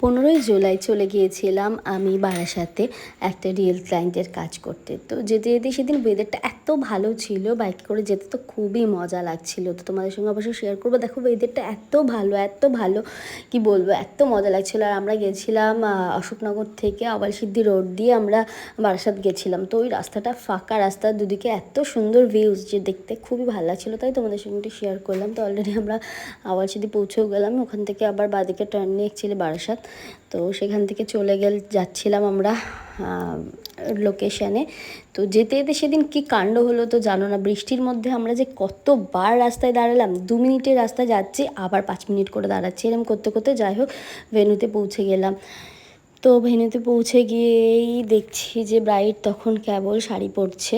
পনেরোই জুলাই চলে গিয়েছিলাম আমি বারাসাতে একটা রিয়েল ক্লায়েন্টের কাজ করতে। তো যেতে যেতে সেদিন ওয়েদারটা এত ভালো ছিল বাইক করে যেতে তো খুবই মজা লাগছিল। তো তোমাদের সঙ্গে অবশ্যই শেয়ার করব। দেখো ওয়েদারটা এত ভালো এত ভালো, কি বলব, এত মজা লাগছিল। আর আমরা গেছিলাম অশোকনগর থেকে আওয়ালসিদ্ধি রোড দিয়ে আমরা বারাসাত গেছিলাম। তো ওই রাস্তাটা ফাঁকা রাস্তা, দুদিকে এত সুন্দর ভিউজ যে দেখতে খুবই ভালো লাগছিল। তাই তোমাদের সঙ্গে একটু শেয়ার করলাম। তো অলরেডি আমরা আওয়ালসিদ্ধি পৌঁছেও গেলাম। ওখান থেকে আবার বাদিকে টার্ন নিয়ে ছিল বারাসাত তো সেখান থেকে চলে গেল, যাচ্ছিলাম আমরা লোকেশানে তো যেতে যেতে সেদিন কি কাণ্ড হলো তো জানো না, বৃষ্টির মধ্যে আমরা যে কতবার রাস্তায় দাঁড়ালাম, দু মিনিটের রাস্তা যাচ্ছি, আবার পাঁচ মিনিট করে দাঁড়াচ্ছি এরকম করতে করতে যাই হোক ভেনুতে পৌঁছে গেলাম। তো ভেনুতে পৌঁছে গিয়েই দেখছি যে ব্রাইড তখন কেবল শাড়ি পরছে।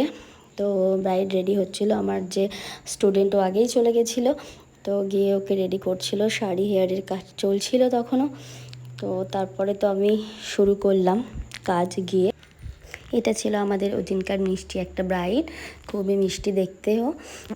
তো ব্রাইড রেডি হচ্ছিল, আমার যে স্টুডেন্টও আগেই চলে গেছিল। তো গিয়ে ওকে রেডি করছিল, শাড়ি হেয়ারের কাজ চলছিল তখনও। তো তারপরে তো আমি শুরু করলাম কাজ গিয়ে। এটা ছিল আমাদের ওই দিনকার মিষ্টি একটা ব্রাইড খুবই মিষ্টি দেখতেও।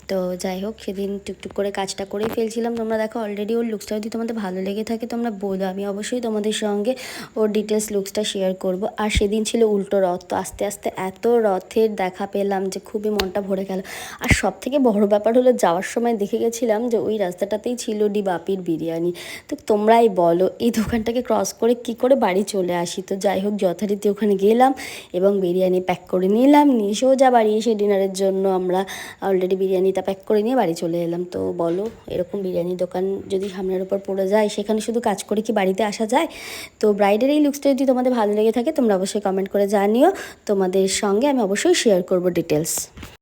তো যাই হোক, সেদিন টুকটুক করে কাজটা করেই ফেলছিলাম। তোমরা দেখো অলরেডি ওর লুকসটা যদি তোমাদের ভালো লেগে থাকে, তোমরা বলো। আমি অবশ্যই তোমাদের সঙ্গে ওর ডিটেলস লুকসটা শেয়ার করব। আর সেদিন ছিল উল্টো রথ, তো আস্তে আস্তে এত রথের দেখা পেলাম যে খুবই মনটা ভরে গেল। আর সব থেকে বড় ব্যাপার হলো, যাওয়ার সময় দেখে গেছিলাম যে ওই রাস্তাটাতেই ছিল ডি বাপির বিরিয়ানি। তো তোমরাই বলো, এই দোকানটাকে ক্রস করে কি করে বাড়ি চলে আসি? তো যাই হোক, যথারীতি ওখানে গেলাম এবং বিরিয়ানি প্যাক করে নিলাম, নিয়ে সোজা বাড়ি এসে ডিনারের জন্য আমরা অলরেডি বিরিয়ানিটা প্যাক করে নিয়ে বাড়ি চলে এলাম। তো বলো, এরকম বিরিয়ানি দোকান যদি সামনের ওপর পড়ে যায়, সেখানে শুধু কাজ করে কি বাড়িতে আসা যায়? তো ব্রাইডের এই লুকসটা যদি তোমাদের ভালো লেগে থাকে, তোমরা অবশ্যই কমেন্ট করে জানিও। তোমাদের সঙ্গে আমি অবশ্যই শেয়ার করব ডিটেলস